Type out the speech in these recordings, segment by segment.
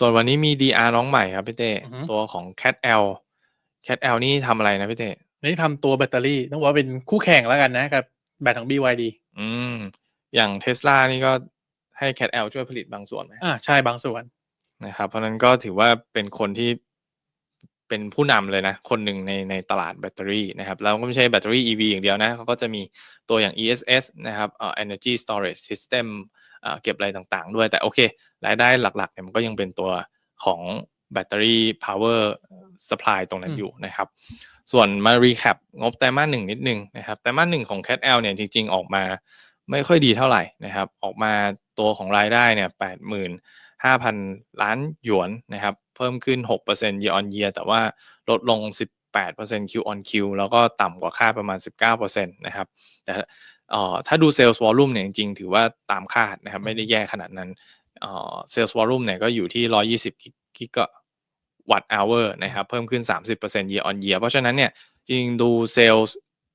ส่วนวันนี้มี DR น้องใหม่ครับพี่เต้อือฮึ ตัวของ Cat L Cat L นี่ทำอะไรนะพี่เต้นี่ทำตัวแบตเตอรี่ต้องบอกว่าเป็นคู่แข่งแล้วกันนะกับแบตของ BYD อืม อย่าง Tesla นี่ก็ให้ Cat L ช่วยผลิตบางส่วนไหมอ่าใช่บางส่วน นะครับ เพราะฉะนั้นก็ถือว่าเป็นคนที่เป็นผู้นำเลยนะ คนหนึ่งในในตลาดแบตเตอรี่นะครับ แล้วก็ไม่ใช่แบตเตอรี่ EV อย่างเดียวนะเขาก็จะมีตัวอย่าง ESS นะครับเอ่อ Energy Storage System เอ่อเก็บอะไรต่างๆ ด้วยแต่โอเค รายได้หลักๆเนี่ยมันก็ยังเป็นตัวของแบตเตอรี่ power supply ตรงนั้นอืมอยู่นะครับ ส่วนมา recap งบไตรมาสหนึ่งนิดนึงนะครับไตรมาสหนึ่งของ Cat L เนี่ยจริง ๆ ออกมาไม่ค่อยดีเท่าไหร่นะครับ ออกมาตัวของรายได้เนี่ยแปดหมื่นห้าพันล้านหยวนนะครับ เพิ่มขึ้น6% year on year แต่ว่าลดลง 18% Q on Q แล้วก็ต่ำกว่าคาดประมาณ 19%นะครับแต่ เอ่อถ้าดู sales volume เนี่ยจริงๆ ถือว่าตามคาดนะครับไม่ได้แย่ขนาดนั้นเอ่อ sales volume เนี่ยก็อยู่ที่ 120กิกะวัตต์ hour นะครับเพิ่มขึ้น 30% year on year เพราะฉะนั้นเนี่ยจริงๆดู sales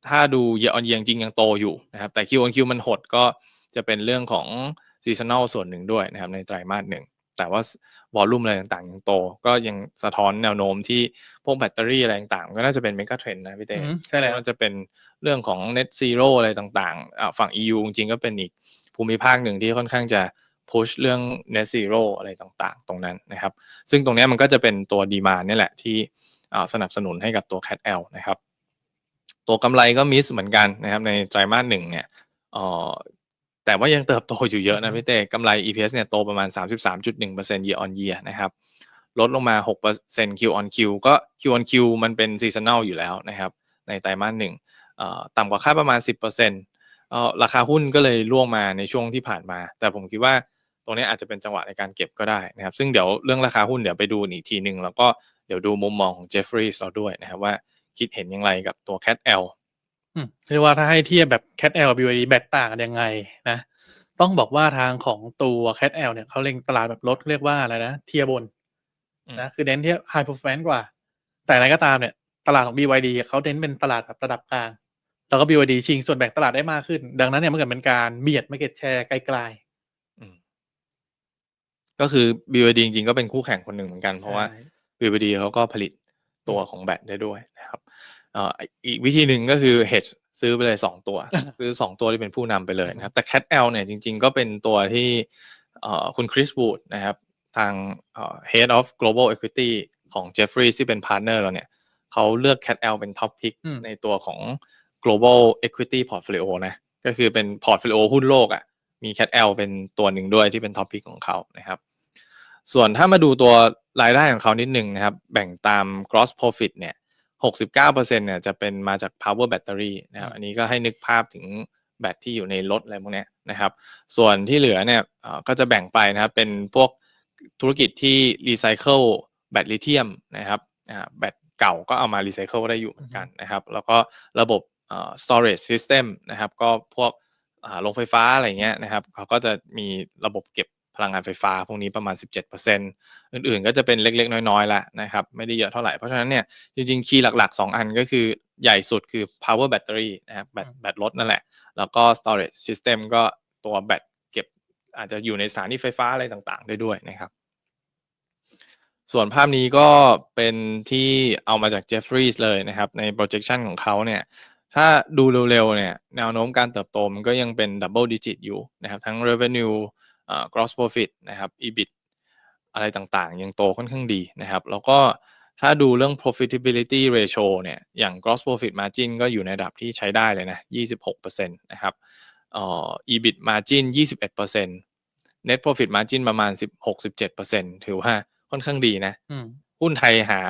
ถ้าดู year on year จริงๆยังโตอยู่นะครับแต่ Q on Q มันหดก็จะเป็นเรื่องของ seasonal ส่วนหนึ่งด้วยนะครับในไตรมาสหนึ่ง แต่ว่า volume อะไรต่างๆยังโต ก็ยังสะท้อนแนวโน้มที่พวกแบตเตอรี่อะไรต่างๆ ก็น่าจะเป็น mega trend นะพี่เต้อืมใช่แล้วไม่ว่าจะเป็นเรื่องของ net zero อะไรต่างๆอ่าฝั่ง EU จริงๆก็เป็นอีกภูมิภาคหนึ่งที่ค่อนข้างจะ push เรื่อง net zero อะไรต่างๆ ตรงนั้นนะครับ ซึ่งตรงเนี้ยมันก็จะเป็นตัว demand นี่แหละที่อ่าสนับสนุนให้กับตัว Cat L นะครับ ตัวกำไรก็มิสเหมือนกันนะครับในไตรมาสหนึ่งเนี่ยเอ่อ แต่ว่ายังเติบโตอยู่เยอะนะพี่เต้กำไร EPS เนี่ยโตประมาณ 33.1% year on year นะครับ ลดลงมา 6% Q on Q ก็ Q on Q มันเป็น seasonal อยู่แล้วนะครับ ในไตรมาสหนึ่งต่ำกว่าคาดประมาณ 10%ราคาหุ้นก็เลยร่วงมาในช่วงที่ผ่านมา แต่ผมคิดว่าตรงนี้อาจจะเป็นจังหวะในการเก็บก็ได้นะครับ ซึ่งเดี๋ยวเรื่องราคาหุ้นเดี๋ยวไปดูอีกทีหนึ่งแล้วก็เดี๋ยวดูมุมมองของ Jeffries เราด้วยนะครับว่าคิดเห็นอย่างไรกับตัว Cat L เรียกว่าถ้าให้เทียบแบบ Cat L กับ BYD แบตต่างกันยังไงนะ ต้องบอกว่าทางของตัว Cat L เนี่ยเขาเล็งตลาดแบบรถเรียกว่าอะไรนะ เทียบนอืมนะคือเน้นที่ high performance กว่า แต่อะไรก็ตามเนี่ย ตลาดของ BYD เขาเน้นเป็นตลาดแบบระดับกลาง แล้วก็ BYD ชิงส่วนแบ่งตลาดได้มากขึ้น ดังนั้นเนี่ยมันเกิดเป็นการเบียด market share ไกลอืมก็คือ BYD จริงๆก็เป็นคู่แข่งคนหนึ่งเหมือนกันๆเพราะว่าใช่ BYD เขาก็ผลิตตัวของแบตได้ด้วยนะครับ เอ่ออีกวิธีหนึ่งก็คือ hedge ซื้อไปเลยสองตัว ซื้อสองตัวที่เป็นผู้นำไปเลยนะครับ แต่ Cat L เนี่ยจริง ๆ ก็เป็นตัวที่เอ่อคุณคริสวูดนะครับทางเอ่อ Head of Global Equity ของ Jefferies ที่เป็นพาร์ทเนอร์เราเนี่ยเขาเลือก Cat L เป็น Top Pick อืมในตัวของ global equity portfolio นะก็คือเป็น portfolio หุ้นโลกอะ่ะมี Cat L เป็นตัวหนึ่งด้วยที่เป็น top pick ของเขานะครับ ส่วนถ้ามาดูตัวรายได้ของเขานิดหนึ่งนะครับ แบ่งตาม gross profit เนี่ย 69%เนี่ยจะเป็นมาจาก power battery นะครับ อันนี้ก็ให้นึกภาพถึงแบตที่อยู่ในรถอะไรพวกเนี้ยนะครับ ส่วนที่เหลือเนี่ยเอ่อก็จะแบ่งไปนะครับ เป็นพวกธุรกิจที่รีไซเคิลแบตลิเธียมนะครับอ่าแบตเก่าก็เอามารีไซเคิลได้อยู่เหมือนกันนะครับ แล้วก็ระบบเอ่อ storage system นะครับ ก็พวกอ่าโรงไฟฟ้าอะไรเงี้ยนะครับ เขาก็จะมีระบบเก็บ พลังงานไฟฟ้าพวกนี้ประมาณ 17%อื่นๆ ก็จะเป็นเล็กๆ น้อยๆละนะครับไม่ได้เยอะเท่าไหร่ เพราะฉะนั้นเนี่ยจริงๆ คีย์หลักๆ 2 อันก็คือใหญ่สุดคือ power battery นะครับแบตอืมแบตรถนั่นแหละ แล้วก็ storage system ก็ตัวแบตเก็บอาจจะอยู่ในสถานีไฟฟ้าอะไรต่างๆ ได้ด้วยนะครับ ส่วนภาพนี้ก็เป็นที่เอามาจาก Jeffries เลยนะครับ ใน projection ของเขาเนี่ยถ้าดูเร็วๆเนี่ยแนวโน้มการเติบโตมันก็ยังเป็น double digit อยู่นะครับ ทั้ง revenue เอ่อ gross profit นะครับ EBIT อะไรต่างๆ ยังโตค่อนข้างดีนะครับ แล้วก็ถ้าดูเรื่อง profitability ratio เนี่ย อย่าง gross profit margin ก็อยู่ในระดับที่ใช้ได้เลยนะ 26%นะครับเอ่อ EBIT margin 21% net profit margin ประมาณ 16-17%ถือว่าค่อนข้างดีนะอืมหุ้นไทยหา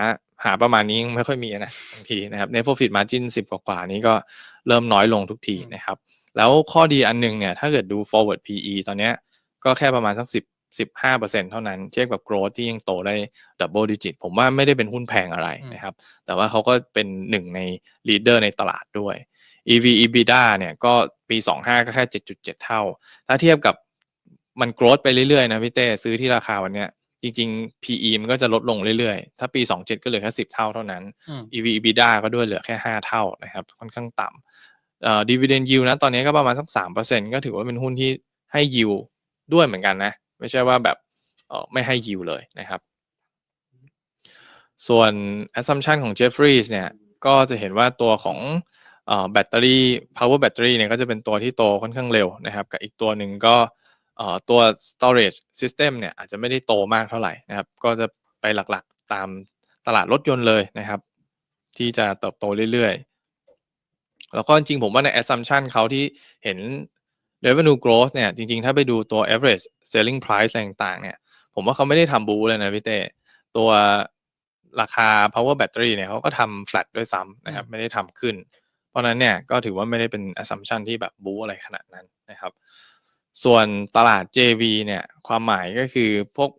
หาประมาณนี้ยังไม่ค่อยมีนะบางทีนะครับ net profit margin 10 กว่าๆนี้ก็เริ่มน้อยลงทุกทีอืมนะครับ แล้วข้อดีอันหนึงเนี่ย ถ้าเกิดดู forward PE ตอนเนี้ย ก็แค่ประมาณสัก10 15%เท่านั้น เทียบกับ growth ที่ยังโตได้ double digit ผมว่าไม่ได้เป็นหุ้นแพงอะไรนะครับ แต่ว่าเขาก็เป็นหนึ่งใน leader ในตลาดด้วย EV EBITDA เนี่ยก็ปี 25 ก็แค่ 7.7 เท่า ถ้าเทียบกับมัน growth ไปเรื่อยๆนะพี่เต้ซื้อที่ราคาวันเนี้ยจริงๆ PE มันก็จะลดลงเรื่อยๆ ถ้าปี 27 ก็เหลือแค่ 10 เท่าเท่านั้นอืม EV EBITDA ก็ด้วยเหลือแค่ 5 เท่านะครับ ค่อนข้างต่ำเอ่อ dividend yield นะตอนนี้ก็ประมาณสัก 3%ก็ถือว่าเป็นหุ้นที่ให้ yield ด้วยเหมือนกันนะ ไม่ใช่ว่าแบบไม่ให้ yield เลยนะครับ ส่วน assumption ของ Jeffries เนี่ย ก็จะเห็นว่าตัวของแบตเตอรี่ power battery เนี่ยก็จะเป็นตัวที่โตค่อนข้างเร็วนะครับ กับอีกตัวหนึ่งก็ตัว storage system เนี่ยอาจจะไม่ได้โตมากเท่าไหร่นะครับ ก็จะไปหลักๆตามตลาดรถยนต์เลยนะครับ ที่จะเติบโตเรื่อยๆ แล้วก็จริงผมว่าใน assumption เขาที่เห็น revenue growth เนี่ยจริงๆ ถ้าไปดูตัว average selling price อะไรต่างๆ เนี่ยผมว่าเขาไม่ได้ทำบูเลยนะพี่เต้ตัวราคา power battery เนี่ยเขาก็ทำ flat ด้วยซ้ำนะครับไม่ได้ทำขึ้น เพราะฉะนั้นเนี่ยก็ถือว่าไม่ได้เป็น assumption ที่แบบบูอะไรขนาดนั้นนะครับ ส่วนตลาด JV เนี่ยความหมายก็คือพวก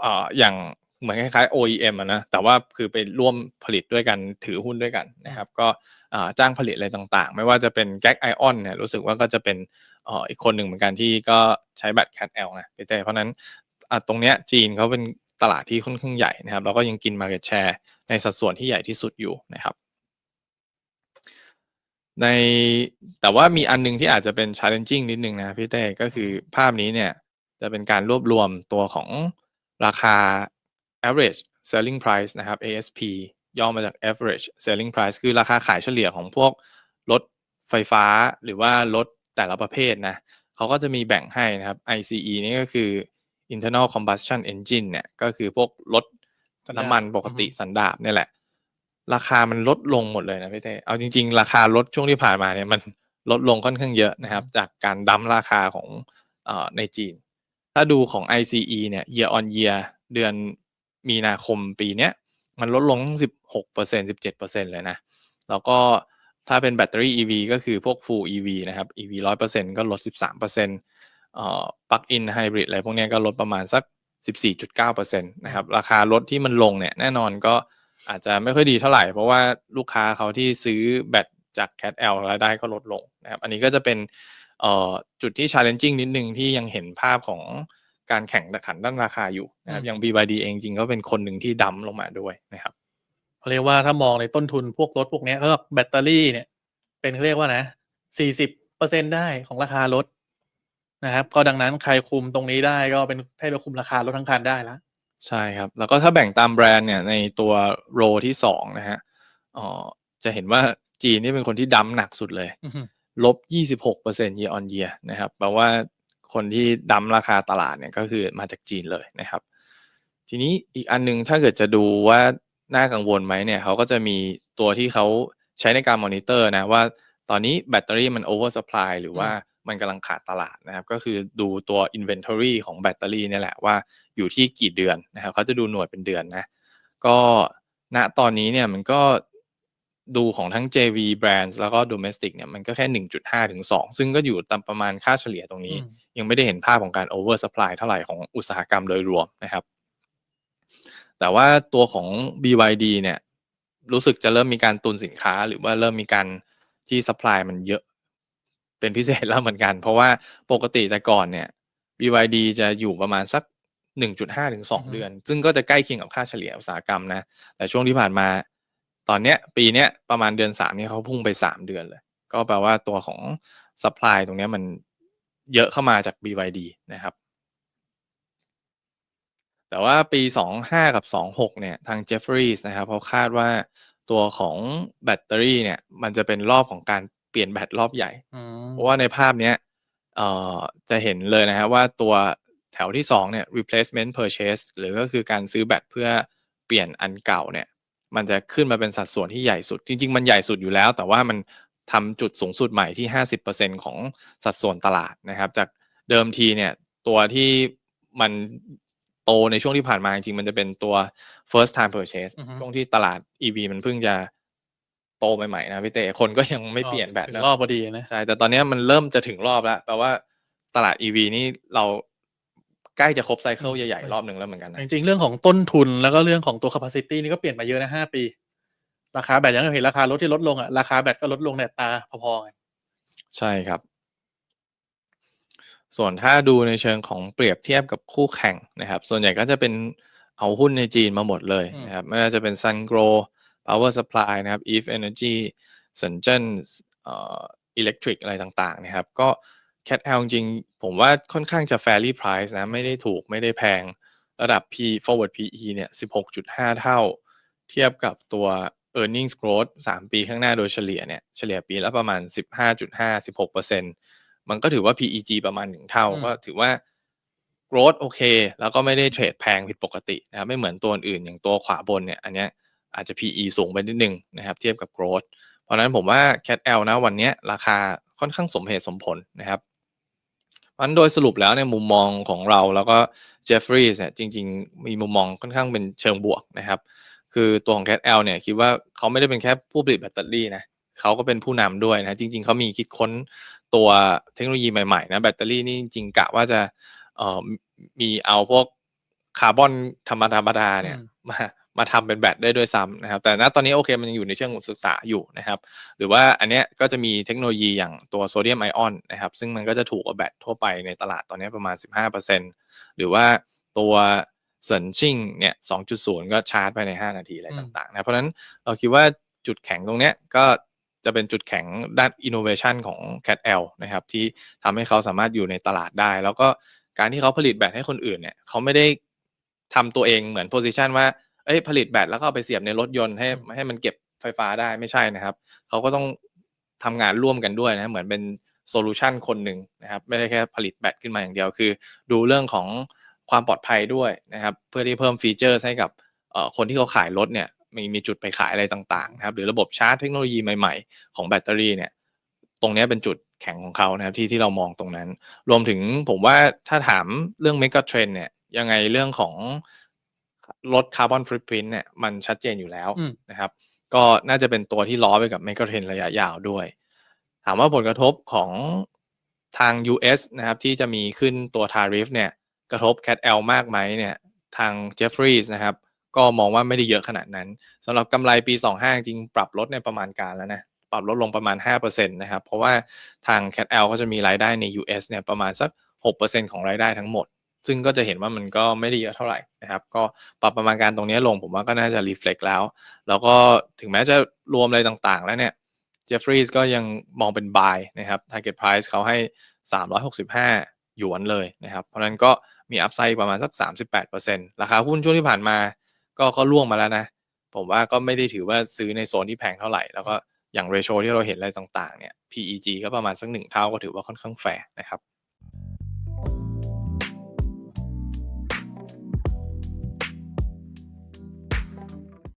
เอ่ออย่าง เหมือนคล้ายๆ OEM อะนะแต่ว่าคือไปร่วมผลิตด้วยกันถือหุ้นด้วยกันนะครับ ก็จ้างผลิตอะไรต่างๆ ไม่ว่าจะเป็นแก๊กไอออนเนี่ยรู้สึกว่าก็จะเป็นอีกคนหนึ่งเหมือนกันที่ก็ใช้แบต Cat L นะพี่เต้เพราะนั้นตรงเนี้ยจีนเขาเป็นตลาดที่ค่อนข้างใหญ่นะครับแล้วก็ยังกิน Market Share ในสัดส่วนที่ใหญ่ที่สุดอยู่นะครับ ในแต่ว่ามีอันหนึงที่อาจจะเป็น challenging นิดนึงนะพี่เต้ก็คือภาพนี้เนี่ยจะเป็นการรวบรวมตัวของราคา average selling price นะครับ ASP ย่อมาจาก average selling price คือราคาขายเฉลี่ยของพวกรถไฟฟ้าหรือว่ารถแต่ละประเภทนะเขาก็จะมีแบ่งให้นะครับ ICE นี่ก็คือ internal combustion engine เนี่ยก็คือพวกรถสันดาปน้ำมันปกติอือฮึสันดาปเนี่ยแหละ ราคามันลดลงหมดเลยนะพี่เต้เอาจริง ๆ ราคารถช่วงที่ผ่านมาเนี่ยมันลดลงค่อนข้างเยอะนะครับ จากการดั้มราคาของเอ่อในจีน ถ้าดูของ ICE เนี่ย year on year เดือน มีนาคมปีเนี้ยมันลดลงสิบหกเปอร์เซ็นสิบเจ็ดเปอร์เซ็นเลยนะ แล้วก็ถ้าเป็นแบตเตอรี่ EV ก็คือพวก full EV นะครับ EV ร้อยเปอร์เซ็นก็ลดสิบสามเปอร์เซ็นเอ่อ plug in hybrid อะไรพวกเนี้ยก็ลดประมาณสักสิบสี่จุดเก้าเปอร์เซ็นตนะครับ ราคารถที่มันลงเนี่ยแน่นอนก็อาจจะไม่ค่อยดีเท่าไหร่ เพราะว่าลูกค้าเขาที่ซื้อแบตจาก Cat L รายได้ก็ลดลงนะครับ อันนี้ก็จะเป็นเอ่อจุดที่ challenging นิดนึงที่ยังเห็นภาพของ การแข่งขันด้านราคาอยู่นะครับอืมอย่าง BYD เองจริงก็เป็นคนหนึ่งที่ดั้มลงมาด้วยนะครับเขาเรียกว่าถ้ามองในต้นทุนพวกรถพวกเนี้ยก็แบตเตอรี่เนี่ย เป็นเขาเรียกว่านะสี่สิบเปอร์เซ็นได้ของราคารถนะครับ ก็ดังนั้นใครคุมตรงนี้ได้ก็เป็นให้ไปคุมราคารถทั้งคันได้ละใช่ครับ แล้วก็ถ้าแบ่งตามแบรนด์เนี่ยในตัวโรที่สองนะฮะอ๋อจะเห็นว่าจีนนี่เป็นคนที่ดั้มหนักสุดเลยอือฮึลบ 26% year on year นะครับแปลว่า คนที่ดั้มราคาตลาดเนี่ยก็คือมาจากจีนเลยนะครับ ทีนี้อีกอันนึงถ้าเกิดจะดูว่าน่ากังวลไหมเนี่ยเขาก็จะมีตัวที่เขาใช้ในการมอนิเตอร์นะว่าตอนนี้แบตเตอรี่มัน over supply หรือว่ามันกำลังขาดตลาดนะครับ ก็คือดูตัว inventory ของแบตเตอรี่นี่แหละว่าอยู่ที่กี่เดือนนะครับเขาจะดูหน่วยเป็นเดือนนะ ก็ณตอนนี้เนี่ยมันก็ ดูของทั้ง JV brands แล้วก็ domestic เนี่ยมันก็แค่ 1.5 ถึง 2 ซึ่งก็อยู่ตามประมาณค่าเฉลี่ยตรงนี้อืมยังไม่ได้เห็นภาพของการ over supply เท่าไหร่ของอุตสาหกรรมโดยรวมนะครับ แต่ว่าตัวของ BYD เนี่ย รู้สึกจะเริ่มมีการตุนสินค้า หรือว่าเริ่มมีการที่ supply มันเยอะเป็นพิเศษแล้วเหมือนกัน เพราะว่าปกติแต่ก่อนเนี่ย BYD จะอยู่ประมาณสัก 1.5 ถึงอือฮึ2เดือน ซึ่งก็จะใกล้เคียงกับค่าเฉลี่ยอุตสาหกรรมนะแต่ช่วงที่ผ่านมา ตอนเนี้ยปีเนี้ยประมาณเดือนสามนี่เขาพุ่งไป3เดือนเลย ก็แปลว่าตัวของ supply ตรงเนี้ยมันเยอะเข้ามาจาก BYD นะครับ แต่ว่าปี 25 กับ 26 เนี่ย ทาง Jefferies นะครับเขาคาดว่าตัวของแบตเตอรี่เนี่ย มันจะเป็นรอบของการเปลี่ยนแบตรอบใหญ่อืมเพราะว่าในภาพเนี้ยเอ่อจะเห็นเลยนะครับว่าตัวแถวที่ 2 เนี่ย replacement purchase หรือก็คือการซื้อแบตเพื่อเปลี่ยนอันเก่าเนี่ย มันจะขึ้นมาเป็นสัดส่วนที่ใหญ่สุด จริง ๆ มันใหญ่สุดอยู่แล้ว แต่ว่ามันทำจุดสูงสุดใหม่ที่ 50%ของสัดส่วนตลาดนะครับ จากเดิมทีเนี่ยตัวที่มันโตในช่วงที่ผ่านมาจริงๆมันจะเป็นตัว first time purchase อือฮึช่วงที่ตลาด EV มันเพิ่งจะโตใหม่ๆนะพี่เต้คนก็ยังไม่เปลี่ยนแบตถึงนะรอบพอดีนะใช่แต่ตอนเนี้ยมันเริ่มจะถึงรอบแล้วแปลว่าตลาด EV นี่เรา ใกล้จะครบไซเคิลอืมใหญ่ๆรอบหนึ่งแล้วเหมือนกันนะจริงๆเรื่องของต้นทุนแล้วก็เรื่องของตัว capacity นี่ก็เปลี่ยนมาเยอะนะห้าปี ราคาแบตยังเห็นราคารถที่ลดลงอะราคาแบตก็ลดลงในอัตราพอๆกันใช่ครับ ส่วนถ้าดูในเชิงของเปรียบเทียบกับคู่แข่งนะครับ ส่วนใหญ่ก็จะเป็นเอาหุ้นในจีนมาหมดเลยนะครับไม่ว่าจะเป็น Sungrow Power Supply นะครับ Eve Energy เซินเจิ้นเอ่อ Electric อะไรต่างๆนะครับ ก็ Cat L จริงๆผมว่าค่อนข้างจะ fairly price นะ ไม่ได้ถูกไม่ได้แพงระดับ P forward PE เนี่ย 16.5 เท่า เทียบกับตัว earnings growth 3 ปีข้างหน้าโดยเฉลี่ยเนี่ย เฉลี่ยปีละประมาณ 15.5 16%มันก็ถือว่า PEG ประมาณ 1 เท่าอืมก็ถือว่า growth โอเค แล้วก็ไม่ได้เทรดแพงผิดปกตินะครับ ไม่เหมือนตัวอื่นอย่างตัวขวาบนเนี่ย อันเนี้ยอาจจะ PE สูงไปนิดนึงนะครับ เทียบกับ growth เพราะฉะนั้นผมว่า Cat L นะวันเนี้ยราคาค่อนข้างสมเหตุสมผลนะครับ เพราะฉะนั้นโดยสรุปแล้วในยมุมมองของเราแล้วก็เจฟฟรีย์เนี่ยจริง ๆ มีมุมมองค่อนข้างเป็นเชิงบวกนะครับ คือตัวของ Cat L เนี่ยคิดว่าเขาไม่ได้เป็นแค่ผู้ผลิตแบตเตอรี่นะเขาก็เป็นผู้นำด้วยนะ จริง ๆ เขามีคิดค้นตัวเทคโนโลยีใหม่ๆนะแบตเตอรี่นี่จริงๆกะว่าจะเอ่อมีเอาพวกคาร์บอนธรรมดาธรรมดาเนี่ยอืมมา มาทำเป็นแบตได้ด้วยซ้ำนะครับ แต่ณตอนนี้โอเคมันยังอยู่ในเชิงศึกษาอยู่นะครับ หรือว่าอันเนี้ยก็จะมีเทคโนโลยีอย่างตัวโซเดียมไอออนนะครับ ซึ่งมันก็จะถูกกว่าแบตทั่วไปในตลาดตอนนี้ประมาณ 15%หรือว่าตัวเซินชิงเนี่ย2.0 ก็ชาร์จภายใน 5 นาทีอะไรต่างๆนะ เพราะฉะนั้นเราคิดว่าจุดแข็งตรงเนี้ยก็จะเป็นจุดแข็งด้าน innovation ของ Cat L นะครับที่ทำให้เขาสามารถอยู่ในตลาดได้ แล้วก็การที่เขาผลิตแบตให้คนอื่นเนี่ยเขาไม่ได้ทำตัวเองเหมือน position ว่า เอ้ยผลิตแบตแล้วก็เอาไปเสียบในรถยนต์ให้ให้มันเก็บไฟฟ้าได้ไม่ใช่นะครับ เขาก็ต้องทำงานร่วมกันด้วยนะเหมือนเป็นโซลูชันคนหนึ่งนะครับ ไม่ได้แค่ผลิตแบตขึ้นมาอย่างเดียวคือ ดูเรื่องของความปลอดภัยด้วยนะครับ เพื่อที่เพิ่มฟีเจอร์ให้กับคนที่เขาขายรถเนี่ยมีมีจุดไปขายอะไรต่างๆนะครับหรือระบบชาร์จเทคโนโลยีใหม่ๆ ของแบตเตอรี่เนี่ยตรงนี้เป็นจุดแข็งของเขานะครับที่ที่เรามองตรงนั้น รวมถึงผมว่าถ้าถามเรื่อง mega trend เนี่ยยังไงเรื่องของ ลดคาร์บอนฟ o ต p ิ i n t เนี่ยมันชัดเจนอยู่แล้วอืมนะครับ ก็น่าจะเป็นตัวที่ล้อไปกับ mega trend ระยะยาวด้วย ถามว่าผลกระทบของทาง US นะครับที่จะมีขึ้นตัว tariff เนี่ยกระทบ Cat L มากไหมเนี่ยทาง Jeffries นะครับก็มองว่าไม่ได้เยอะขนาดนั้นสำหรับกำไรปี 25 จริงๆปรับลดในประมาณการแล้วนะปรับลดลงประมาณ 5%นะครับ เพราะว่าทาง Cat L ก็จะมีรายได้ใน US เนี่ยประมาณสัก 6%ของรายได้ทั้งหมด ซึ่งก็จะเห็นว่ามันก็ไม่ได้เยอะเท่าไหร่นะครับ ก็ปรับประมาณการตรงนี้ลงผมว่าก็น่าจะ reflect แล้ว แล้วก็ถึงแม้จะรวมอะไรต่างๆ แล้วเนี่ย Jeffries ก็ยังมองเป็น buy นะครับ target price เขาให้ 365 หยวนเลยนะครับ เพราะนั้นก็มี upside ประมาณสัก 38%ราคาหุ้นช่วงที่ผ่านมา ก็ก็ล่วงมาแล้วนะ ผมว่าก็ไม่ได้ถือว่าซื้อในโซนที่แพงเท่าไหร่ แล้วก็อย่าง ratio ที่เราเห็นอะไรต่างๆเนี่ย PEG ก็ประมาณสักหนึ่งเท่าก็ถือว่าค่อนข้างแฟร์นะครับ